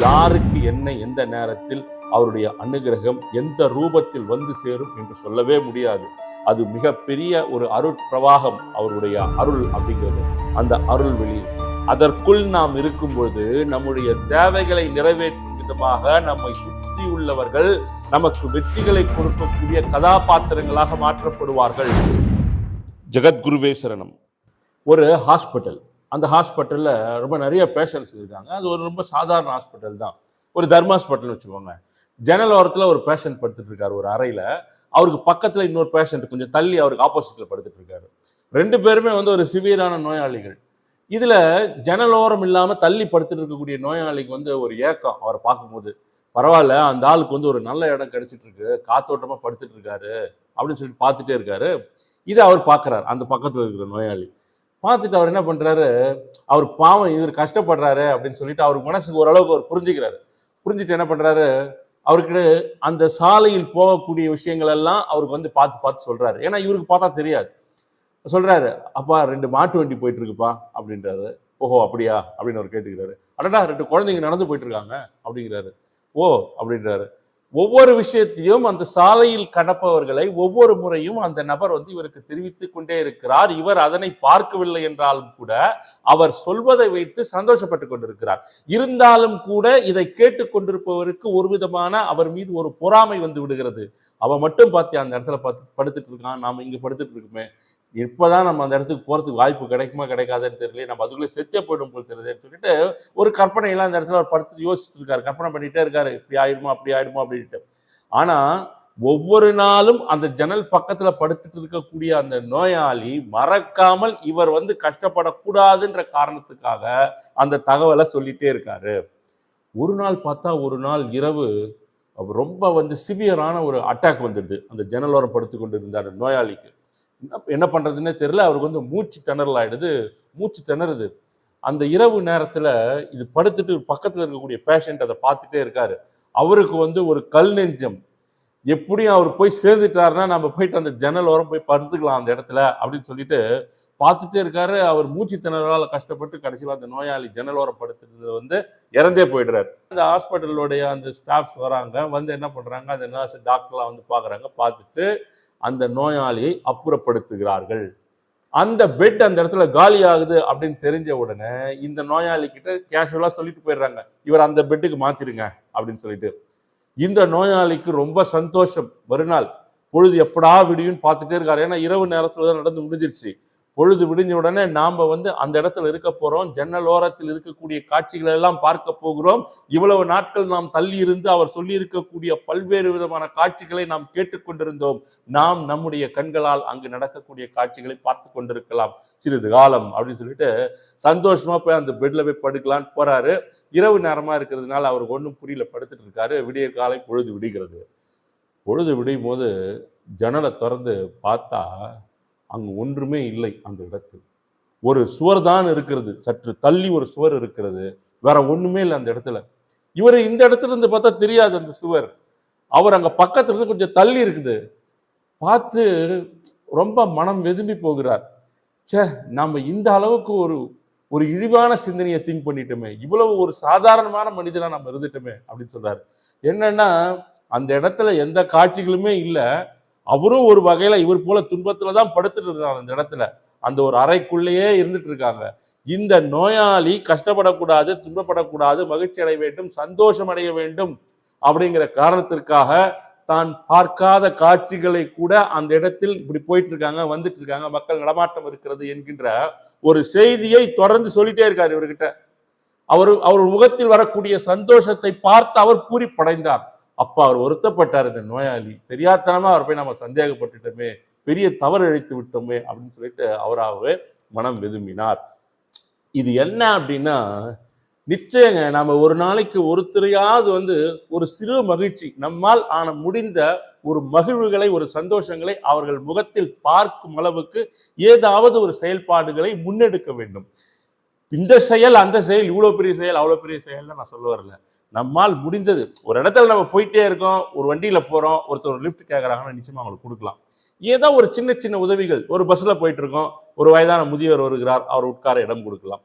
யாருக்கு என்ன எந்த நேரத்தில் அவருடைய அனுகிரகம் எந்த ரூபத்தில் வந்து சேரும் என்று சொல்லவே முடியாது. அது மிகப்பெரிய ஒரு அருட்பிரவாகம் அவருடைய அருள் அப்படிங்கிறது. அந்த அருள் வெளி. அதற்குள் நாம் இருக்கும் பொழுது நம்முடைய தேவைகளை நிறைவேற்றும் விதமாக நம்மை சுற்றி உள்ளவர்கள் நமக்கு வெற்றிகளை கொடுக்கக்கூடிய கதாபாத்திரங்களாக மாற்றப்படுவார்கள். ஜெகத்குருவே சரணம். ஒரு ஹாஸ்பிட்டல். அந்த ஹாஸ்பிட்டலில் ரொம்ப நிறைய பேஷண்ட்ஸ் இருக்காங்க. அது ஒரு ரொம்ப சாதாரண ஹாஸ்பிட்டல் தான். ஒரு தர்மாஸ்பிட்டல்னு வச்சுக்கோங்க. ஜன்னல் ஓரத்தில் ஒரு பேஷண்ட் படுத்துட்டு இருக்காரு ஒரு அறையில். அவருக்கு பக்கத்தில் இன்னொரு பேஷண்ட் கொஞ்சம் தள்ளி அவருக்கு ஆப்போசிட்டில் படுத்துட்டு இருக்காரு ரெண்டு பேருமே வந்து ஒரு சிவியரான நோயாளிகள். இதில் ஜன்னல் ஓரம் இல்லாமல் தள்ளி படுத்துட்டு இருக்கக்கூடிய நோயாளிக்கு வந்து ஒரு ஏக்கம் அவரை பார்க்கும்போது. பரவாயில்ல அந்த ஆளுக்கு வந்து ஒரு நல்ல இடம் கிடைச்சிட்டு இருக்கு காத்தோட்டமாக படுத்துட்டு இருக்காரு அப்படின்னு சொல்லிட்டு பார்த்துட்டே இருக்காரு. இதை அவர் பார்க்குறாரு அந்த பக்கத்தில் இருக்கிற நோயாளி. பார்த்துட்டு அவர் என்ன பண்ணுறாரு அவர் பாவம் இவர் கஷ்டப்படுறாரு அப்படின்னு சொல்லிட்டு அவர் மனசுக்கு ஓரளவுக்கு அவர் புரிஞ்சுக்கிறாரு. புரிஞ்சுட்டு என்ன பண்ணுறாரு அவருக்கு அந்த சாலையில் போகக்கூடிய விஷயங்கள் எல்லாம் அவருக்கு வந்து பார்த்து பார்த்து சொல்கிறாரு ஏன்னா இவருக்கு பார்த்தா தெரியாது. சொல்கிறாரு அப்பா ரெண்டு மாட்டு வண்டி போயிட்டு இருக்குப்பா அப்படின்றாரு. ஓஹோ அப்படியா? அப்படின்னு அவர் கேட்டுக்கிறாரு. அடடா ரெண்டு குழந்தைங்க நடந்து போயிட்டு இருக்காங்க அப்படிங்கிறாரு. ஓ அப்படின்றாரு. ஒவ்வொரு விஷயத்தையும் அந்த சாலையில் கடப்பவர்களை ஒவ்வொரு முறையும் அந்த நபர் வந்து இவருக்கு தெரிவித்துக் கொண்டே இருக்கிறார். இவர் அதனை பார்க்கவில்லை என்றாலும் கூட அவர் சொல்வதை வைத்து சந்தோஷப்பட்டு கொண்டிருக்கிறார். இருந்தாலும் கூட இதை கேட்டுக்கொண்டிருப்பவருக்கு ஒரு விதமான அவர் மீது ஒரு பொறாமை வந்து விடுகிறது. அவன் மட்டும் பார்த்தியா? அந்த இடத்துல பார்த்து படுத்துட்டு இருக்கான். நாம இங்க படுத்துட்டு இருக்குமே. இப்பதான் நம்ம அந்த இடத்துக்கு போகிறதுக்கு வாய்ப்பு கிடைக்குமா கிடைக்காதுன்னு தெரியல நம்ம அதுக்குள்ளே செத்தே போயிடும் போல் தெரியுதுன்னு சொல்லிட்டு ஒரு கற்பனையெல்லாம் அந்த இடத்துல அவர் படுத்து யோசிச்சுட்டு இருக்காரு கற்பனை பண்ணிகிட்டே இருக்காரு. இப்படி ஆயிடுமா அப்படி ஆயிடுமா அப்படின்ட்டு. ஆனால் ஒவ்வொரு நாளும் அந்த ஜன்னல் பக்கத்தில் படுத்துட்டு இருக்கக்கூடிய அந்த நோயாளி மறக்காமல் இவர் வந்து கஷ்டப்படக்கூடாதுன்ற காரணத்துக்காக அந்த தகவலை சொல்லிட்டே இருக்காரு. ஒரு நாள் பார்த்தா ஒரு நாள் இரவு ரொம்ப வந்து சிவியரான ஒரு அட்டாக் வந்துடுது. அந்த ஜன்னலோரம் படுத்து கொண்டு இருந்தார் நோயாளிக்கு. என்ன பண்ணுறதுன்னே தெரில அவருக்கு வந்து மூச்சு திணறல் ஆகிடுது மூச்சு திணறுது. அந்த இரவு நேரத்தில் இது படுத்துட்டு பக்கத்தில் இருக்கக்கூடிய பேஷண்ட் அதை பார்த்துட்டே இருக்காரு. அவருக்கு வந்து ஒரு கல் நெஞ்சம். எப்படியும் அவர் போய் சேர்ந்துட்டாருன்னா நம்ம போயிட்டு அந்த ஜன்னல் ஓரம் போய் படுத்துக்கலாம் அந்த இடத்துல அப்படின்னு சொல்லிட்டு பார்த்துட்டே இருக்காரு. அவர் மூச்சு திணறலால் கஷ்டப்பட்டு கடைசியில் அந்த நோயாளி ஜன்னல் ஓரம் படுத்துறது வந்து இறந்தே போயிடுறாரு. அந்த ஹாஸ்பிட்டலுடைய அந்த ஸ்டாஃப்ஸ் வராங்க. வந்து என்ன பண்ணுறாங்க அந்த நர்ஸ் டாக்டர்லாம் வந்து பார்க்குறாங்க. பார்த்துட்டு அந்த நோயாளியை அப்புறப்படுத்துகிறார்கள். அந்த பெட் அந்த இடத்துல காலி ஆகுது அப்படின்னு தெரிஞ்ச உடனே இந்த நோயாளி கிட்ட கேஷுவலா சொல்லிட்டு போயிடுறாங்க. இவர் அந்த பெட்டுக்கு மாற்றிடுங்க அப்படின்னு சொல்லிட்டு. இந்த நோயாளிக்கு ரொம்ப சந்தோஷம். மறுநாள் பொழுது எப்படா விடியும்னு பார்த்துட்டே இருக்காரு. ஏன்னா இரவு நேரத்தில் தான் நடந்து முடிஞ்சிருச்சு. பொழுது விடிஞ்ச உடனே நாம் வந்து அந்த இடத்துல இருக்க போகிறோம் ஜன்னல் ஓரத்தில் இருக்கக்கூடிய காட்சிகளை எல்லாம் பார்க்க போகிறோம். இவ்வளவு நாட்கள் நாம் தள்ளி இருந்து அவர் சொல்லியிருக்கக்கூடிய பல்வேறு விதமான காட்சிகளை நாம் கேட்டுக்கொண்டிருந்தோம் நாம் நம்முடைய கண்களால் அங்கு நடக்கக்கூடிய காட்சிகளை பார்த்து கொண்டிருக்கலாம். சிறிது காலம் அப்படின்னு சொல்லிட்டு சந்தோஷமா போய் அந்த பெட்ல போய் படுக்கலான்னு போறாரு. இரவு நேரமா இருக்கிறதுனால அவருக்கு ஒன்றும் புரியல படுத்துட்டு இருக்காரு. விடிய காலை பொழுது விடுகிறது. பொழுது விடியும் போது ஜன்னலை திறந்து பார்த்தா அங்கு ஒன்றுமே இல்லை அந்த இடத்தில். ஒரு சுவர் தான் இருக்கிறது. சற்று தள்ளி ஒரு சுவர் இருக்கிறது. வேற ஒண்ணுமே இல்லை அந்த இடத்துல. இவர் இந்த இடத்துல இருந்து பார்த்தா தெரியாது அந்த சுவர். அவர் அங்க பக்கத்துல இருந்து கொஞ்சம் தள்ளி இருக்குது. பார்த்து ரொம்ப மனம் வெதும்பி போகிறார். சே நம்ம இந்த அளவுக்கு ஒரு ஒரு இழிவான சிந்தனையை திங்க் பண்ணிட்டோமே. இவ்வளவு ஒரு சாதாரணமான மனிதனா நம்ம இருந்துட்டோமே அப்படின்னு சொல்றாரு. என்னன்னா அந்த இடத்துல எந்த காட்சிகளுமே இல்லை. அவரும் ஒரு வகையில் இவர் போல துன்பத்துல தான் படுத்துட்டு இருக்காங்க அந்த இடத்துல. அந்த ஒரு அறைக்குள்ளேயே இருந்துட்டு இருக்காங்க இந்த நோயாளி கஷ்டப்படக்கூடாது துன்பப்படக்கூடாது மகிழ்ச்சி அடைய வேண்டும் சந்தோஷம் அடைய வேண்டும் அப்படிங்கிற காரணத்திற்காக தான் பார்க்காத காட்சிகளை கூட அந்த இடத்தில் இப்படி போயிட்டு இருக்காங்க வந்துட்டு இருக்காங்க மக்கள் நடமாட்டம் இருக்கிறது என்கின்ற ஒரு செய்தியை தொடர்ந்து சொல்லிட்டே இருக்கார் இவர்கிட்ட. அவர் அவர் முகத்தில் வரக்கூடிய சந்தோஷத்தை பார்த்து அவர் பூரிப்படைந்தார். அப்பா அவர் வருத்தப்பட்டார் இந்த நோயாளி. தெரியாதனமா அவர் போய் நம்ம சந்தேகப்பட்டுட்டோமே பெரிய தவறு இழைத்து விட்டோமே அப்படின்னு சொல்லிட்டு அவராகவே மனம் விரும்பினார் இது என்ன அப்படின்னா நிச்சயங்க நாம ஒரு நாளைக்கு ஒருத்தரையாவது வந்து ஒரு சிறு மகிழ்ச்சி நம்மால் ஆன முடிந்த ஒரு மகிழ்வுகளை ஒரு சந்தோஷங்களை அவர்கள் முகத்தில் பார்க்கும் அளவுக்கு ஏதாவது ஒரு செயல்பாடுகளை முன்னெடுக்க வேண்டும். இந்த செயல் அந்த செயல் இவ்வளவு பெரிய செயல் அவ்வளவு பெரிய செயல்னு நான் சொல்ல வரல. நம்மால் முடிந்தது. ஒரு இடத்துல நம்ம போயிட்டே இருக்கோம் ஒரு வண்டியில் போகிறோம் ஒருத்தர் லிஃப்ட் கேட்குறாங்கன்னா நிச்சயமாக அவங்களுக்கு கொடுக்கலாம். ஏதோ ஒரு சின்ன சின்ன உதவிகள். ஒரு பஸ்ஸில் போயிட்டு இருக்கோம் ஒரு வயதான முதியவர் வருகிறார் அவர் உட்கார இடம் கொடுக்கலாம்.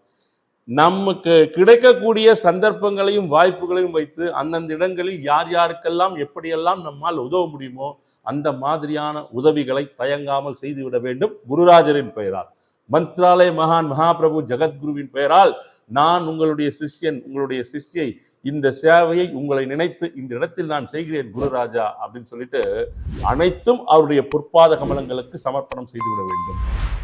நமக்கு கிடைக்கக்கூடிய சந்தர்ப்பங்களையும் வாய்ப்புகளையும் வைத்து அந்தந்த இடங்களில் யார் யாருக்கெல்லாம் எப்படியெல்லாம் நம்மால் உதவ முடியுமோ அந்த மாதிரியான உதவிகளை தயங்காமல் செய்துவிட வேண்டும். குருராஜரின் பெயரால். மந்த்ராலய மகான் மகாபிரபு ஜெகத்குருவின் பெயரால் நான் உங்களுடைய சிஷ்யன் உங்களுடைய சிஷ்யை இந்த சேவையை உங்களை நினைத்து இந்த இடத்தில் நான் செய்கிறேன் குருராஜா அப்படின்னு சொல்லிட்டு அனைத்தும் அவருடைய பொற்பாத கமலங்களுக்கு சமர்ப்பணம் செய்துவிட வேண்டும்.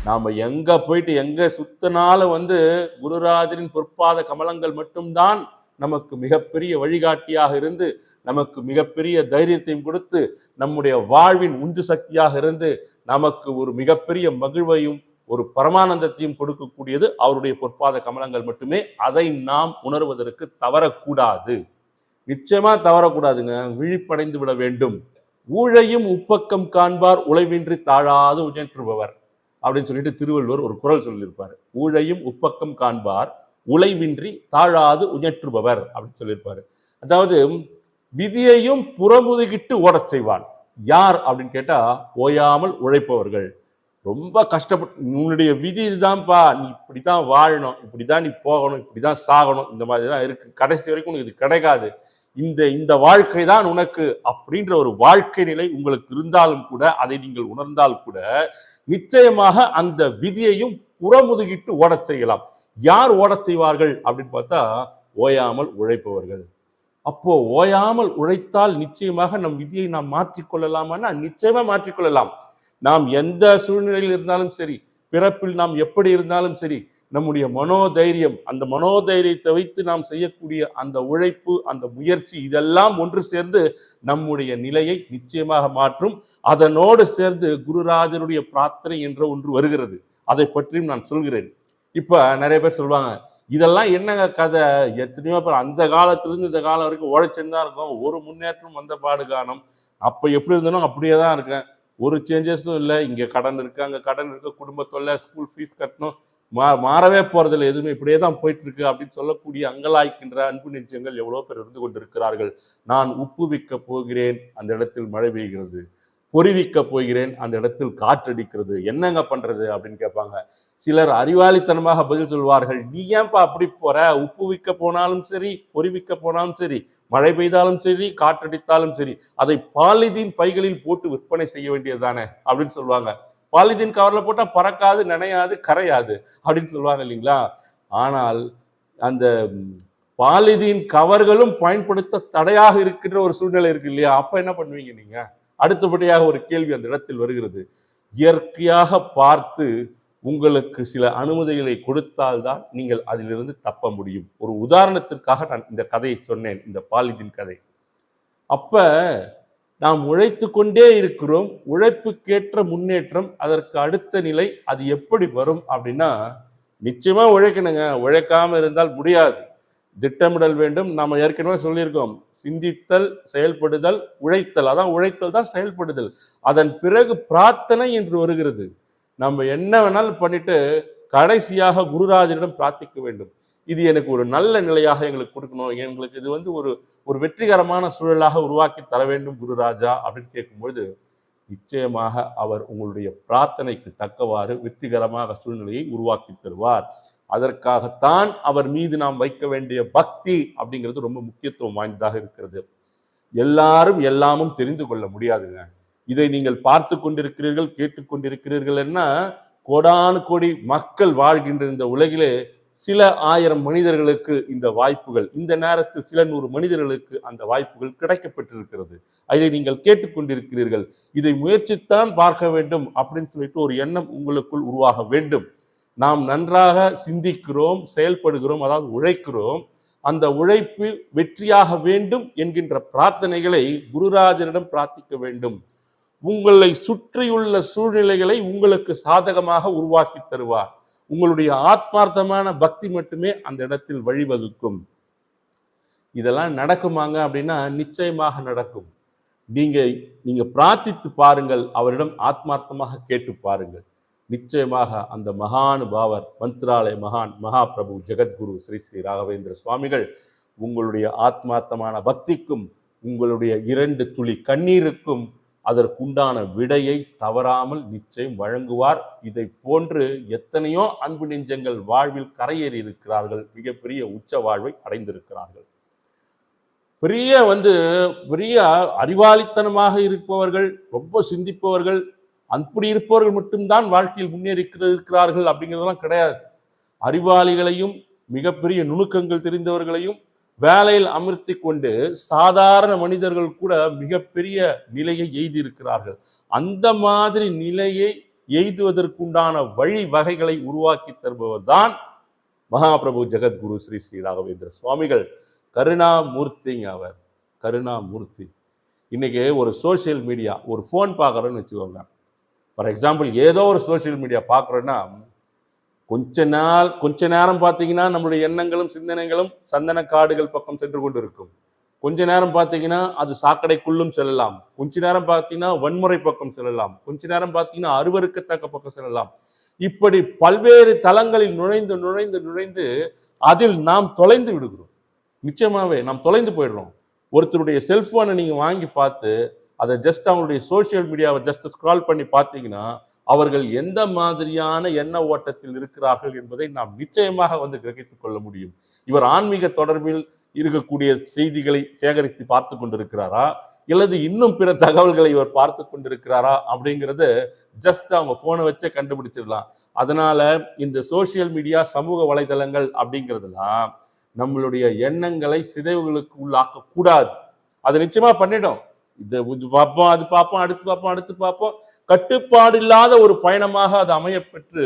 நாம் எங்கே போயிட்டு எங்கே சுத்தினாலும் வந்து குருராஜரின் பொற்பாத கமலங்கள் மட்டும்தான் நமக்கு மிகப்பெரிய வழிகாட்டியாக இருந்து நமக்கு மிகப்பெரிய தைரியத்தையும் கொடுத்து நம்முடைய வாழ்வின் உந்து சக்தியாக இருந்து நமக்கு ஒரு மிகப்பெரிய மகிழ்வையும் ஒரு பரமானந்தத்தையும் கொடுக்கக்கூடியது அவருடைய பொற்பாத கமலங்கள் மட்டுமே. அதை நாம் உணர்வதற்கு தவறக்கூடாது. நிச்சயமா தவறக்கூடாதுங்க. விழிப்படைந்து விட வேண்டும். ஊழையும் உப்பக்கம் காண்பார் உழைவின்றி தாழாது உயற்றுபவர் அப்படின்னு சொல்லிட்டு திருவள்ளுவர் ஒரு குரல் சொல்லியிருப்பார். ஊழையும் உப்பக்கம் காண்பார் உழைவின்றி தாழாது உயற்றுபவர் அப்படின்னு சொல்லியிருப்பார். அதாவது விதியையும் புறமுதுகிட்டு ஓடச் செய்வான். யார் அப்படின்னு கேட்டா ஓயாமல் உழைப்பவர்கள். ரொம்ப கஷ்டப்பட்டு உன்னுடைய விதி இதுதான்ப்பா. நீ இப்படி தான் வாழணும் இப்படி தான் நீ போகணும் இப்படி தான் சாகணும் இந்த மாதிரி தான் இருக்குது கடைசி வரைக்கும் உனக்கு இது கிடைக்காது. இந்த இந்த வாழ்க்கை தான் உனக்கு அப்படின்ற ஒரு வாழ்க்கை நிலை உங்களுக்கு இருந்தாலும் கூட அதை நீங்கள் உணர்ந்தால் கூட நிச்சயமாக அந்த விதியையும் புறமுதுகிட்டு ஓடச் செய்யலாம். யார் ஓடச் செய்வார்கள் அப்படின்னு பார்த்தா ஓயாமல் உழைப்பவர்கள். அப்போ ஓயாமல் உழைத்தால் நிச்சயமாக நம் விதியை நாம் மாற்றிக்கொள்ளலாமான்னா நிச்சயமா மாற்றிக்கொள்ளலாம் நாம் எந்த சூழ்நிலையில் இருந்தாலும் சரி பிறப்பில் நாம் எப்படி இருந்தாலும் சரி நம்முடைய மனோதைரியம் அந்த மனோதைரியத்தை வைத்து நாம் செய்யக்கூடிய அந்த உழைப்பு அந்த முயற்சி இதெல்லாம் ஒன்று சேர்ந்து நம்முடைய நிலையை நிச்சயமாக மாற்றும். அதனோடு சேர்ந்து குருராஜனுடைய பிரார்த்தனை என்ற ஒன்று வருகிறது. அதை பற்றியும் நான் சொல்கிறேன். இப்போ நிறைய பேர் சொல்லுவாங்க இதெல்லாம் என்னங்க கதை? எத்தனையோ பேர் அந்த காலத்திலிருந்து இந்த காலம் வரைக்கும் உழைச்சுன்னு தான் ஒரு முன்னேற்றம் வந்த பாடு காணும் அப்போ எப்படி இருந்தனோ அப்படியே தான் இருக்கேன். ஒரு சேஞ்சஸும் இல்லை. இங்கே கடன் இருக்கு அங்கே கடன் இருக்கு குடும்ப ஸ்கூல் ஃபீஸ் கட்டணும். மா மாறவே போகிறதில்ல எதுவுமே இப்படியே தான் போயிட்டு இருக்கு அப்படின்னு சொல்லக்கூடிய அங்கலாய்க்கின்ற அன்பு நெஞ்சங்கள் எவ்வளோ பேர் இருந்து கொண்டிருக்கிறார்கள். நான் உப்பு விற்க போகிறேன் அந்த இடத்தில் மழை பெய்கிறது. பொறிவிக்க போகிறேன் அந்த இடத்தில் காற்றடிக்கிறது. என்னங்க பண்றது அப்படின்னு கேட்பாங்க. சிலர் அறிவாளித்தனமாக பதில் சொல்வார்கள். நீ ஏன்பா அப்படி போற? உப்பு விற்க போனாலும் சரி பொறிவிக்க போனாலும் சரி மழை பெய்தாலும் சரி காற்றடித்தாலும் சரி அதை பாலிதீன் பைகளில் போட்டு விற்பனை செய்ய வேண்டியதுதானே? அப்படின்னு சொல்லுவாங்க. பாலிதீன் கவர்ல போட்டா பறக்காது நனையாது கரையாது அப்படின்னு சொல்லுவாங்க இல்லைங்களா? ஆனால் அந்த பாலிதீன் கவர்களும் பயன்படுத்த தடையாக இருக்கின்ற ஒரு சூழ்நிலை இருக்கு இல்லையா? அப்ப என்ன பண்ணுவீங்க நீங்க? அடுத்தபடியாக ஒரு கேள்வி அந்த இடத்தில் வருகிறது. இயற்கையாக பார்த்து உங்களுக்கு சில அனுமதிகளை கொடுத்தால்தான் நீங்கள் அதிலிருந்து தப்ப முடியும். ஒரு உதாரணத்திற்காக நான் இந்த கதையை சொன்னேன் இந்த பாலிதீன் கதை. அப்ப நாம் உழைத்து கொண்டே இருக்கிறோம் உழைப்புக்கேற்ற முன்னேற்றம் அதற்கு அடுத்த நிலை அது எப்படி வரும் அப்படின்னா நிச்சயமா உழைக்கணுங்க. உழைக்காம இருந்தால் முடியாது. திட்டமிடல் வேண்டும். நம்ம ஏற்கனவே சொல்லியிருக்கோம் சிந்தித்தல் செயல்படுதல் உழைத்தல். அதான் உழைத்தல் தான் செயல்படுதல். அதன் பிறகு பிரார்த்தனை என்று வருகிறது. நம்ம என்ன வேணாலும் பண்ணிட்டு கடைசியாக குருராஜனிடம் பிரார்த்திக்க வேண்டும். இது எனக்கு ஒரு நல்ல நிலையாக எங்களுக்கு கொடுக்கணும். எங்களுக்கு இது வந்து ஒரு ஒரு வெற்றிகரமான சூழலாக உருவாக்கி தர வேண்டும் குருராஜா அப்படின்னு கேட்கும்பொழுது நிச்சயமாக அவர் உங்களுடைய பிரார்த்தனைக்கு தக்கவாறு வெற்றிகரமாக சூழ்நிலையை உருவாக்கி தருவார். அதற்காகத்தான் அவர் மீது நாம் வைக்க வேண்டிய பக்தி அப்படிங்கிறது ரொம்ப முக்கியத்துவம் வாய்ந்ததாக இருக்கிறது. எல்லாரும் எல்லாமும் தெரிந்து கொள்ள முடியாதுங்க. இதை நீங்கள் பார்த்து கொண்டிருக்கிறீர்கள் கேட்டுக்கொண்டிருக்கிறீர்கள் என்ன? கோடானு கோடி மக்கள் வாழ்கின்ற இந்த உலகிலே சில ஆயிரம் மனிதர்களுக்கு இந்த வாய்ப்புகள் இந்த நேரத்தில் சில நூறு மனிதர்களுக்கு அந்த வாய்ப்புகள் கிடைக்கப்பட்டிருக்கிறது. அதை நீங்கள் கேட்டுக்கொண்டிருக்கிறீர்கள் இதை முயற்சித்தான் பார்க்க வேண்டும் அப்படின்னு சொல்லிட்டு ஒரு எண்ணம் உங்களுக்குள் உருவாக வேண்டும். நாம் நன்றாக சிந்திக்கிறோம் செயல்படுகிறோம் அதாவது உழைக்கிறோம். அந்த உழைப்பில் வெற்றியாக வேண்டும் என்கின்ற பிரார்த்தனைகளை குருராஜனிடம் பிரார்த்திக்க வேண்டும். உங்களை சுற்றியுள்ள சூழ்நிலைகளை உங்களுக்கு சாதகமாக உருவாக்கி தருவார். உங்களுடைய ஆத்மார்த்தமான பக்தி மட்டுமே அந்த இடத்தில் வழிவகுக்கும். இதெல்லாம் நடக்குமாங்க அப்படின்னா நிச்சயமாக நடக்கும். நீங்க நீங்க பிரார்த்தித்து பாருங்கள் அவரிடம் ஆத்மார்த்தமாக கேட்டு பாருங்கள். நிச்சயமாக அந்த மகானுபாவர் மந்த்ராலய மகான் மகாபிரபு ஜெகத்குரு ஸ்ரீ ஸ்ரீ ராகவேந்திர சுவாமிகள் உங்களுடைய ஆத்மார்த்தமான பக்திக்கும் உங்களுடைய இரண்டு துளி கண்ணீருக்கும் அதற்குண்டான விடையை தவறாமல் நிச்சயம் வழங்குவார். இதை போன்று எத்தனையோ அன்பு நெஞ்சங்கள் வாழ்வில் கரையேறி இருக்கிறார்கள். மிகப்பெரிய உச்ச வாழ்வை அடைந்திருக்கிறார்கள். பெரிய வந்து பெரிய அறிவாளித்தனமாக இருப்பவர்கள் ரொம்ப சிந்திப்பவர்கள் அப்படி இருப்பவர்கள் மட்டும்தான் வாழ்க்கையில் முன்னேறி இருக்கிறார்கள் அப்படிங்கிறதெல்லாம் கிடையாது. அறிவாளிகளையும் மிகப்பெரிய நுணுக்கங்கள் தெரிந்தவர்களையும் வேலையில் அமர்த்தி கொண்டு சாதாரண மனிதர்கள் கூட மிகப்பெரிய நிலையை எய்தியிருக்கிறார்கள். அந்த மாதிரி நிலையை எய்துவதற்குண்டான வழி வகைகளை உருவாக்கி தருபவர் தான் மகாபிரபு ஜெகத்குரு ஸ்ரீ ஸ்ரீ ராகவேந்திர சுவாமிகள். கருணாமூர்த்திங்க அவர். கருணாமூர்த்தி. இன்னைக்கு ஒரு சோஷியல் மீடியா ஒரு ஃபோன் பார்க்குறோன்னு வச்சுக்கோங்க. ஃபார் எக்ஸாம்பிள் ஏதோ ஒரு சோஷியல் மீடியா பார்க்குறோன்னா கொஞ்ச நாள் கொஞ்ச நேரம் பார்த்தீங்கன்னா நம்மளுடைய எண்ணங்களும் சிந்தனைகளும் சந்தன காடுகள் பக்கம் சென்று கொண்டு இருக்கும் கொஞ்ச நேரம் பார்த்தீங்கன்னா அது சாக்கடைக்குள்ளும் செல்லலாம். கொஞ்ச நேரம் பார்த்தீங்கன்னா வன்முறை பக்கம் செல்லலாம். கொஞ்ச நேரம் பார்த்தீங்கன்னா அருவருக்கத்தக்க பக்கம் செல்லலாம். இப்படி பல்வேறு தளங்களில் நுழைந்து நுழைந்து நுழைந்து அதில் நாம் தொலைந்து விடுகிறோம். நிச்சயமாவே நாம் தொலைந்து போயிடுறோம். ஒருத்தருடைய செல்ஃபோனை நீங்கள் வாங்கி பார்த்து அதை ஜஸ்ட் அவங்களுடைய சோஷியல் மீடியாவை ஜஸ்ட் ஸ்க்ரால் பண்ணி பார்த்தீங்கன்னா அவர்கள் எந்த மாதிரியான எண்ண ஓட்டத்தில் இருக்கிறார்கள் என்பதை நாம் நிச்சயமாக வந்து கிரகித்துக் கொள்ள முடியும். இவர் ஆன்மீக தொடர்பில் இருக்கக்கூடிய செய்திகளை சேகரித்து பார்த்து கொண்டிருக்கிறாரா? அல்லது இன்னும் பிற தகவல்களை இவர் பார்த்து கொண்டிருக்கிறாரா? அப்படிங்கிறது ஜஸ்ட் அவங்க போனை வச்சே கண்டுபிடிச்சிடலாம். அதனால இந்த சோஷியல் மீடியா சமூக வலைதளங்கள் அப்படிங்கிறதுலாம் நம்மளுடைய எண்ணங்களை சிதைவுகளுக்கு உள்ளாக்க கூடாது அதை நிச்சயமா பண்ணிடும். இது இது பார்ப்போம் அது பார்ப்போம் அடுத்து பார்ப்போம் அடுத்து பார்ப்போம். கட்டுப்பாடு இல்லாத ஒரு பயணமாக அது அமையப்பெற்று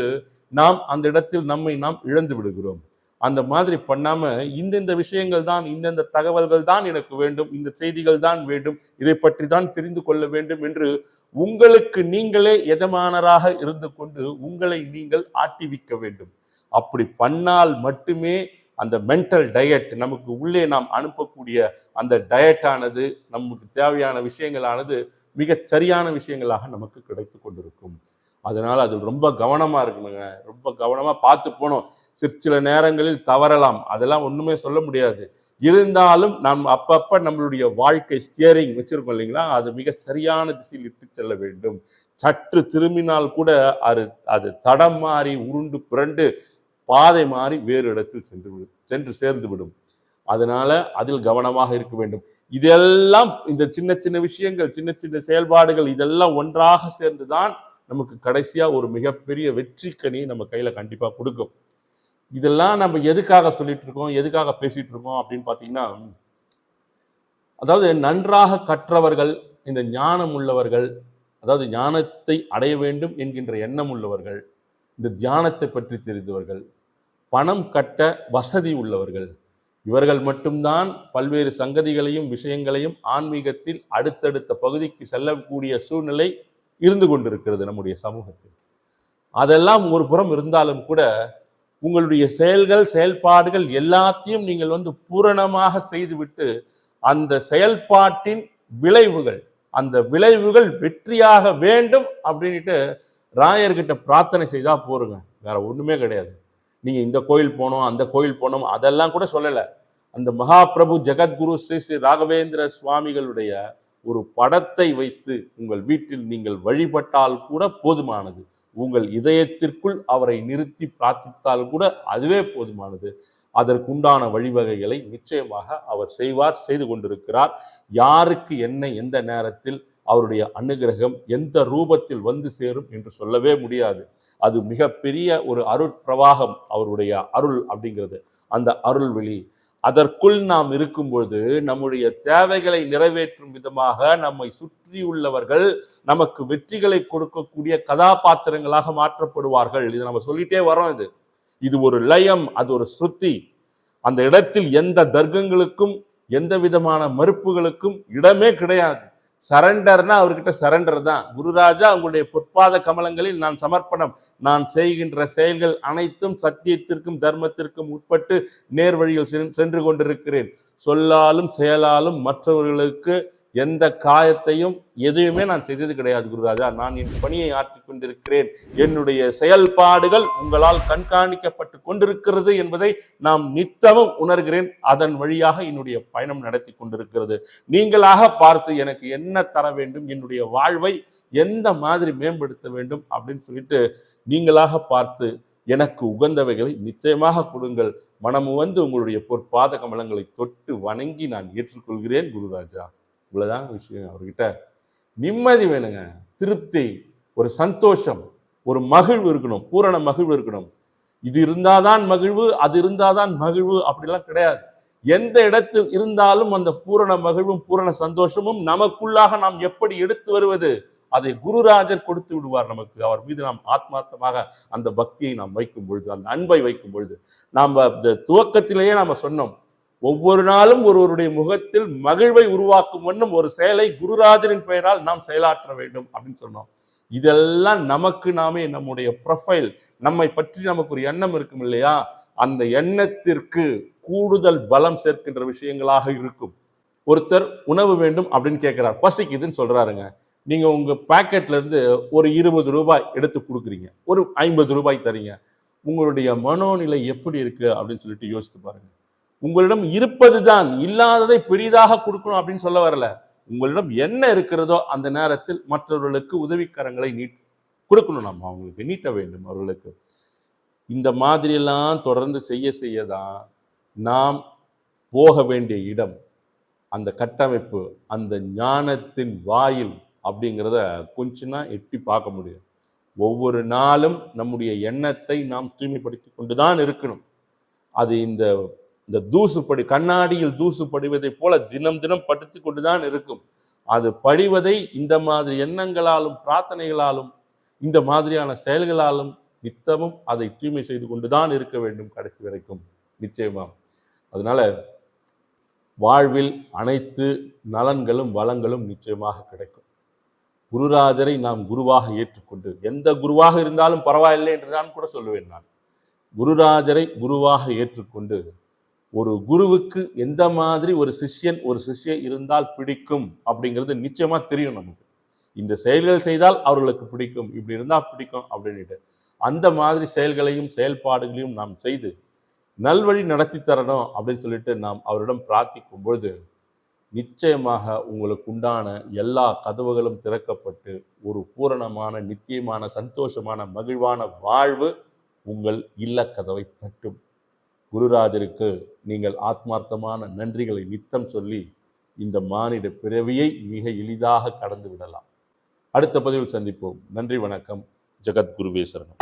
நாம் அந்த இடத்தில் நம்மை நாம் இழந்து விடுகிறோம். அந்த மாதிரி பண்ணாம இந்தந்த விஷயங்கள் தான் இந்தந்த தகவல்கள் தான் எனக்கு வேண்டும் இந்த செய்திகள் தான் வேண்டும் இதை பற்றி தான் தெரிந்து கொள்ள வேண்டும் என்று உங்களுக்கு நீங்களே எஜமானராக இருந்து கொண்டு உங்களை நீங்கள் ஆட்டிவிக்க வேண்டும். அப்படி பண்ணால் மட்டுமே அந்த மென்டல் டயட் நமக்கு உள்ளே நாம் அனுப்பக்கூடிய அந்த டயட்டானது நமக்கு தேவையான விஷயங்களானது மிகச் சரியான விஷயங்களாக நமக்கு கிடைத்து கொண்டிருக்கும். அதனால் அது ரொம்ப கவனமாக இருக்கணுங்க. ரொம்ப கவனமாக பார்த்து போகணும். சிறு சில நேரங்களில் தவறலாம். அதெல்லாம் ஒன்றுமே சொல்ல முடியாது. இருந்தாலும் நம் அப்பப்போ நம்மளுடைய வாழ்க்கை ஸ்டியரிங் வச்சுருக்கோம் இல்லைங்களா? அது மிக சரியான திசையில் இட்டு செல்ல வேண்டும். சற்று திரும்பினால் கூட அது அது தடம் மாறி உருண்டு புரண்டு பாதை மாறி வேறு இடத்தில் சென்று சென்று சேர்ந்து விடும். அதனால் அதில் கவனமாக இருக்க வேண்டும். இதெல்லாம் இந்த சின்ன சின்ன விஷயங்கள் சின்ன சின்ன செயல்பாடுகள் இதெல்லாம் ஒன்றாக சேர்ந்துதான் நமக்கு கடைசியா ஒரு மிகப்பெரிய வெற்றி கனி நம்ம கையில கண்டிப்பா கொடுக்கும். இதெல்லாம் நம்ம எதுக்காக சொல்லிட்டு இருக்கோம் எதுக்காக பேசிட்டு இருக்கோம் அப்படின்னு பார்த்தீங்கன்னா அதாவது நன்றாக கற்றவர்கள் இந்த ஞானம் உள்ளவர்கள் அதாவது ஞானத்தை அடைய வேண்டும் என்கின்ற எண்ணம் உள்ளவர்கள் இந்த தியானத்தை பற்றி தெரிந்தவர்கள் பணம் கட்ட வசதி உள்ளவர்கள் இவர்கள் மட்டும்தான் பல்வேறு சங்கதிகளையும் விஷயங்களையும் ஆன்மீகத்தில் அடுத்தடுத்த பகுதிக்கு செல்லக்கூடிய சூழ்நிலை இருந்து கொண்டிருக்கிறது நம்முடைய சமூகத்தில். அதெல்லாம் ஒரு புறம் இருந்தாலும் கூட உங்களுடைய செயல்கள் செயல்பாடுகள் எல்லாத்தையும் நீங்கள் வந்து பூரணமாக செய்துவிட்டு அந்த செயல்பாட்டின் விளைவுகள் அந்த விளைவுகள் வெற்றியாக வேண்டும் அப்படின்ட்டு ராயர்கிட்ட பிரார்த்தனை செய்தா போருங்க. வேற ஒண்ணுமே கிடையாது. நீங்கள் இந்த கோயில் போனோம் அந்த கோயில் போனோம் அதெல்லாம் கூட சொல்லலை. அந்த மகாபிரபு ஜெகத்குரு ஸ்ரீ ஸ்ரீ ராகவேந்திர சுவாமிகளுடைய ஒரு படத்தை வைத்து உங்கள் வீட்டில் நீங்கள் வழிபட்டால் கூட போதுமானது. உங்கள் இதயத்திற்குள் அவரை நிறுத்தி பிரார்த்தித்தால் கூட அதுவே போதுமானது. அதற்குண்டான வழிவகைகளை நிச்சயமாக அவர் செய்வார் செய்து கொண்டிருக்கிறார். யாருக்கு என்ன எந்த நேரத்தில் அவருடைய அனுகிரகம் எந்த ரூபத்தில் வந்து சேரும் என்று சொல்லவே முடியாது. அது மிகப்பெரிய ஒரு அருட்பிரவாகம் அவருடைய அருள் அப்படிங்கிறது. அந்த அருள் வெளி. அதற்குள் நாம் இருக்கும் பொழுது நம்முடைய தேவைகளை நிறைவேற்றும் விதமாக நம்மை சுற்றியுள்ளவர்கள் நமக்கு வெற்றிகளை கொடுக்கக்கூடிய கதாபாத்திரங்களாக மாற்றப்படுவார்கள். இது நம்ம சொல்லிட்டே வரோம் இது. இது ஒரு லயம் அது ஒரு ஸ்ருத்தி அந்த இடத்தில் எந்த தர்க்கங்களுக்கும் எந்த விதமான மறுப்புகளுக்கும் இடமே கிடையாது. சரண்டர்னா அவர்கிட்ட சரண்டர் தான். குருராஜா உங்களுடைய பொற்பாத கமலங்களில் நான் சமர்ப்பணம். நான் செய்கின்ற செயல்கள் அனைத்தும் சத்தியத்திற்கும் தர்மத்திற்கும் உட்பட்டு நேர் வழியில் சென்று கொண்டிருக்கிறேன். சொல்லாலும் செயலாலும் மற்றவர்களுக்கு எந்த காயத்தையும் எதுவுமே நான் செய்தது கிடையாது குருராஜா. நான் என் பணியை ஆற்றிக் கொண்டிருக்கிறேன். என்னுடைய செயல்பாடுகள் உங்களால் கண்காணிக்கப்பட்டு கொண்டிருக்கிறது என்பதை நாம் நித்தமும் உணர்கிறேன். அதன் வழியாக என்னுடைய பயணம் நடத்தி கொண்டிருக்கிறது. நீங்களாக பார்த்து எனக்கு என்ன தர வேண்டும் என்னுடைய வாழ்வை எந்த மாதிரி மேம்படுத்த வேண்டும் அப்படின்னு சொல்லிட்டு நீங்களாக பார்த்து எனக்கு உகந்தவைகளை நிச்சயமாக கொடுங்கள். மனமு வந்து உங்களுடைய பொற்பாத கமலங்களை தொட்டு வணங்கி நான் ஏற்றுக்கொள்கிறேன் குருராஜா. இவ்வளோதாங்க விஷயம். அவர்கிட்ட நிம்மதி வேணுங்க. திருப்தி ஒரு சந்தோஷம் ஒரு மகிழ்வு இருக்கணும். பூரண மகிழ்வு இருக்கணும். இது இருந்தால் தான் மகிழ்வு அது இருந்தால் தான் மகிழ்வு அப்படிலாம் கிடையாது. எந்த இடத்தில் இருந்தாலும் அந்த பூரண மகிழ்வும் பூரண சந்தோஷமும் நமக்குள்ளாக நாம் எப்படி எடுத்து வருவது? அதை குருராஜர் கொடுத்து விடுவார் நமக்கு. அவர் மீது நாம் ஆத்மார்த்தமாக அந்த பக்தியை நாம் வைக்கும் பொழுது அந்த அன்பை வைக்கும் பொழுது. நாம் இந்த துவக்கத்திலேயே நாம் சொன்னோம். ஒவ்வொரு நாளும் ஒருவருடைய முகத்தில் மகிழ்வை உருவாக்கும் வண்ணம் ஒரு செயலை குருராஜனின் பெயரால் நாம் செயலாற்ற வேண்டும் அப்படின்னு சொன்னோம். இதெல்லாம் நமக்கு நாமே நம்முடைய ப்ரொஃபைல் நம்மை பற்றி நமக்கு ஒரு எண்ணம் இருக்கும் இல்லையா? அந்த எண்ணத்திற்கு கூடுதல் பலம் சேர்க்கின்ற விஷயங்களாக இருக்கும். ஒருத்தர் உணவு வேண்டும் அப்படின்னு கேட்கிறார். பசிக்குதுன்னு சொல்றாருங்க. நீங்க உங்க பாக்கெட்ல இருந்து ஒரு இருபது ரூபாய் எடுத்து கொடுக்குறீங்க. ஒரு ஐம்பது ரூபாய் தரீங்க. உங்களுடைய மனோநிலை எப்படி இருக்கு அப்படின்னு சொல்லிட்டு யோசித்து பாருங்க. உங்களிடம் இருப்பது தான் இல்லாததை பெரிதாக கொடுக்கணும் அப்படின்னு சொல்ல வரல. உங்களிடம் என்ன இருக்கிறதோ அந்த நேரத்தில் மற்றவர்களுக்கு உதவிக்கரங்களை நீட் கொடுக்கணும் நம்ம. அவங்களுக்கு நீட்ட வேண்டும் அவர்களுக்கு. இந்த மாதிரியெல்லாம் தொடர்ந்து செய்ய செய்ய தான் நாம் போக வேண்டிய இடம். அந்த கட்டமைப்பு அந்த ஞானத்தின் வாயில் அப்படிங்கிறத கொஞ்சனா எட்டி பார்க்க முடியும். ஒவ்வொரு நாளும் நம்முடைய எண்ணத்தை நாம் தூய்மைப்படுத்தி கொண்டு தான் இருக்கணும். அது இந்த இந்த தூசு படி கண்ணாடியில் தூசு படிவதைப் போல தினம் தினம் படுத்து கொண்டுதான் இருக்கும். அது படிவதை இந்த மாதிரி எண்ணங்களாலும் பிரார்த்தனைகளாலும் இந்த மாதிரியான செயல்களாலும் நித்தமும் அதை தூய்மை செய்து கொண்டுதான் இருக்க வேண்டும் கடைசி வரைக்கும். நிச்சயமா. அதனால வாழ்வில் அனைத்து நலன்களும் வளங்களும் நிச்சயமாக கிடைக்கும். குருராஜரை நாம் குருவாக ஏற்றுக்கொண்டு எந்த குருவாக இருந்தாலும் பரவாயில்லை என்றுதான் கூட சொல்லுவேன் நான். குருராஜரை குருவாக ஏற்றுக்கொண்டு ஒரு குருவுக்கு எந்த மாதிரி ஒரு சிஷ்யன் ஒரு சிஷ்யன் இருந்தால் பிடிக்கும் அப்படிங்கிறது நிச்சயமாக தெரியும் நமக்கு. இந்த செயல்கள் செய்தால் அவர்களுக்கு பிடிக்கும் இப்படி இருந்தால் பிடிக்கும் அப்படின்ட்டு அந்த மாதிரி செயல்களையும் செயல்பாடுகளையும் நாம் செய்து நல்வழி நடத்தி தரணும் அப்படின்னு சொல்லிட்டு நாம் அவரிடம் பிரார்த்திக்கும் பொழுது நிச்சயமாக உங்களுக்கு உண்டான எல்லா கதவுகளும் திறக்கப்பட்டு ஒரு பூரணமான நித்தியமான சந்தோஷமான மகிழ்வான வாழ்வு உங்கள் இல்லக்கதவை தட்டும். குருராஜருக்கு நீங்கள் ஆத்மார்த்தமான நன்றிகளை நித்தம் சொல்லி இந்த மானிட பிறவியை மிக எளிதாக கடந்து விடலாம். அடுத்த பதிவில் சந்திப்போம். நன்றி வணக்கம். ஜெகத்குருவேஸ்வரன்